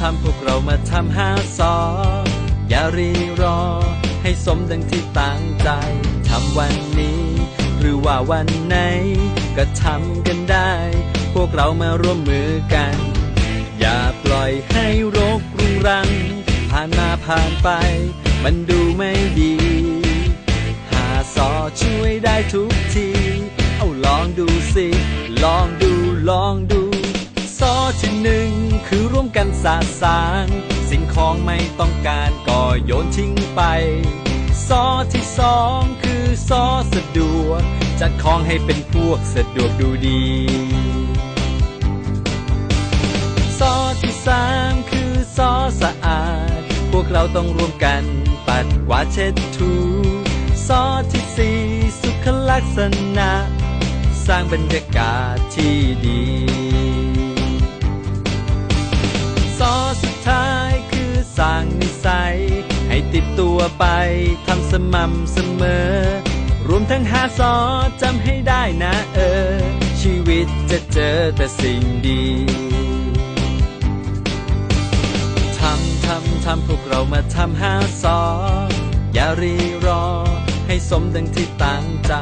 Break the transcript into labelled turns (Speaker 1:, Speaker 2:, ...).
Speaker 1: ทำห้าสออย่ารีรอ ให้สมดังที่ตั้งใจทำวันนี้ หรือว่าวันไหน ก็ทำกันได้ พวกเรามาร่วมมือกัน อย่าปล่อยให้โรครุงรัง ผ่านมาผ่านไป มันดูไม่ดีหาสอช่วยได้ทุกที เอาลองดูสิ ลองดูลองดู ที่หนึ่งคือร่วมกันสะสาง สิ่งของไม่ต้องการก็โยนทิ้งไปสอที่สองคือสอสะดวก จัดของให้เป็นพวกสะดวกดูดีซอที่สามคือซอสะอาด พวกเราต้องร่วมกันปัดกวาดเช็ดถูซอที่สี่สุขลักษณะ สร้างบรรยากาศที่ดี ติดตัวไปทำสม่ำเสมอ รวมทั้งหาซอจำให้ได้นะเออ ชีวิตจะเจอแต่สิ่งดีทำทำทำพวกเรามาทำหาซออย่ารีรอ ให้สมดังที่ตั้งใจ